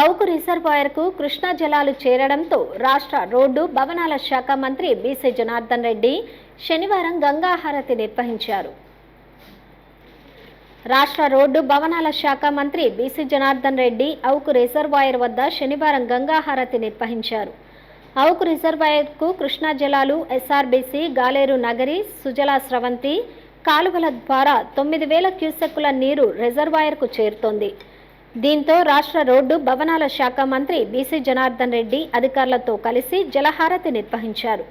అవుకు రిజర్వాయర్కు కృష్ణా జలాలు చేరడంతో రాష్ట్ర రోడ్డు భవనాల శాఖ మంత్రి బీసీ జనార్దన్ రెడ్డి శనివారం గంగాహారతి నిర్వహించారు. రాష్ట్ర రోడ్డు భవనాల శాఖ మంత్రి బీసీ జనార్దన్ రెడ్డి అవుకు రిజర్వాయర్ వద్ద శనివారం గంగాహారతి నిర్వహించారు. అవుకు రిజర్వాయర్కు కృష్ణా జలాలు ఎస్ఆర్బీసీ గాలేరు నగరి సుజలా స్రవంతి కాలువల ద్వారా తొమ్మిది వేల క్యూసెక్కుల నీరు రిజర్వాయర్కు చేరుతోంది. దీంతో రాష్ట్ర రోడ్డు భవనాల శాఖ మంత్రి బీసీ జనార్దన్ రెడ్డి అధికారులతో కలిసి జలహారతి నిర్వహించారు.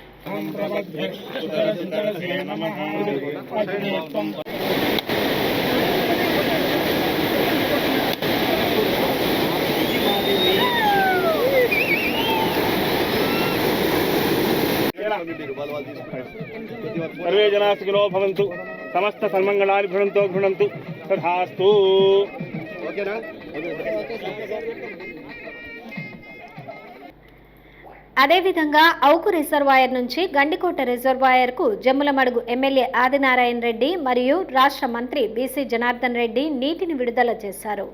సర్వే జనా సుఖినో భవంతు సమస్త సన్మంగళాన్ని భృణంతో భృణంతు తథాస్తు. అదేవిధంగా అవుకు రిజర్వాయర్ నుంచి గండికోట రిజర్వాయర్కు జమ్ములమడుగు ఎమ్మెల్యే ఆదినారాయణ రెడ్డి మరియు రాష్ట్ర మంత్రి బీసీ జనార్దన్ రెడ్డి నీటిని విడుదల చేశారు.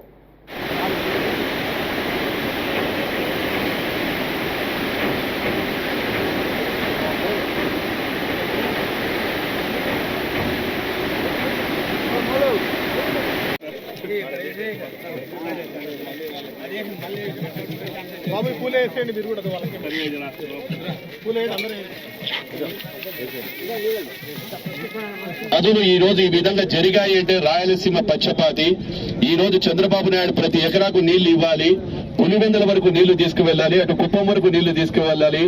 బాబు ఈ పూలు వేసేయండి మీరు కూడా అదును ఈ రోజు ఈ విధంగా జరిగాయి అంటే రాయలసీమ పక్షపాతి. ఈ రోజు చంద్రబాబు నాయుడు ప్రతి ఎకరాకు నీళ్ళు ఇవ్వాలి. పులివెందుల వరకు నీళ్ళు తీసుకువెళ్ళాలి అటు కుప్పం వరకు నీళ్ళు తీసుకువెళ్ళాలి.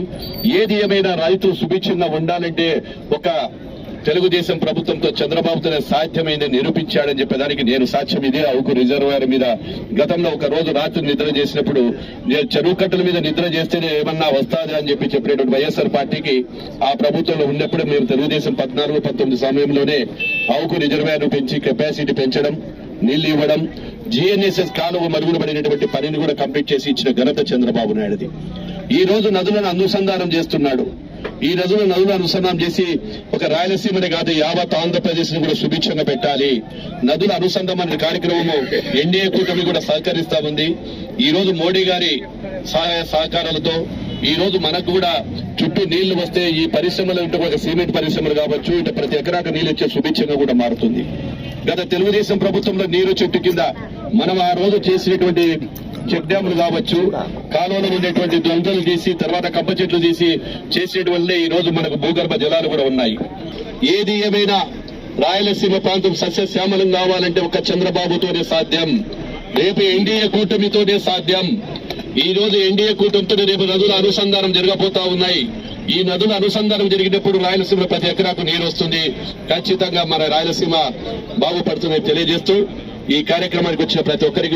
ఏది ఏమైనా రైతు సుభిక్షంగా ఉండాలంటే ఒక తెలుగుదేశం ప్రభుత్వంతో చంద్రబాబుతోనే సాధ్యమైంది నిరూపించాడని చెప్పేదానికి నేను సాక్ష్యం ఇదే. అవుకు రిజర్వాయర్ మీద గతంలో ఒక రోజు రాత్రి నిద్ర చేసినప్పుడు చెరువు కట్టల మీద నిద్ర చేస్తేనే ఏమన్నా వస్తాదా అని చెప్పి చెప్పినటువంటి వైఎస్ఆర్ పార్టీకి ఆ ప్రభుత్వంలో ఉన్నప్పుడు మేము తెలుగుదేశం పద్నాలుగు పంతొమ్మిది సమయంలోనే అవుకు రిజర్వాయర్ పెంచి కెపాసిటీ పెంచడం నీళ్ళు ఇవ్వడం జిఎన్ఎస్ఎస్ కాలువ మరుగున పడినటువంటి పనిని కూడా కంప్లీట్ చేసి ఇచ్చిన ఘనత చంద్రబాబు నాయుడుది. ఈ రోజు నదులను అనుసంధానం చేస్తున్నాడు. ఈ రోజున నదులు అనుసంధానం చేసి ఒక రాయలసీమనే కాదు యావత్ ఆంధ్రప్రదేశ్ని కూడా సుభిక్షంగా పెట్టాలి. నదుల అనుసంధానం అనే కార్యక్రమము ఎన్డీఏ కూటమి కూడా సహకరిస్తా ఉంది. ఈ రోజు మోడీ గారి సహాయ సహకారాలతో ఈ రోజు మనకు కూడా చుట్టూ నీళ్ళు వస్తే ఈ పరిశ్రమలు ఇటు ఒక సిమెంట్ పరిశ్రమలు కావచ్చు ఇటు ప్రతి ఎకరాకు నీళ్ళు వచ్చే సుభిక్షంగా కూడా మారుతుంది. గత తెలుగుదేశం ప్రభుత్వంలో నీరు చెట్టు కింద మనం ఆ రోజు చేసినటువంటి చెక్ డ్యాములు కావచ్చు కాలువలో ఉండేటువంటి దొంగలు తీసి తర్వాత కప్ప చెట్లు తీసి చేసేటువంటి ఈ రోజు మనకు భూగర్భ జలాలు కూడా ఉన్నాయి. ఏది ఏమైనా రాయలసీమ ప్రాంతం సస్యశ్యామలం కావాలంటే ఒక చంద్రబాబుతోనే సాధ్యం. రేపు ఎన్డీఏ కూటమితోనే సాధ్యం. ఈ రోజు ఎన్డీఏ కూటమితోనే రేపు నదుల అనుసంధానం జరగబోతా ఉన్నాయి. ఈ నదుల అనుసంధానం జరిగినప్పుడు రాయలసీమ ప్రతి ఎకరాకు నీరు వస్తుంది. ఖచ్చితంగా మన రాయలసీమ బాగుపడుతుందని తెలియజేస్తూ ఈ కార్యక్రమానికి వచ్చిన ప్రతి ఒక్కరికి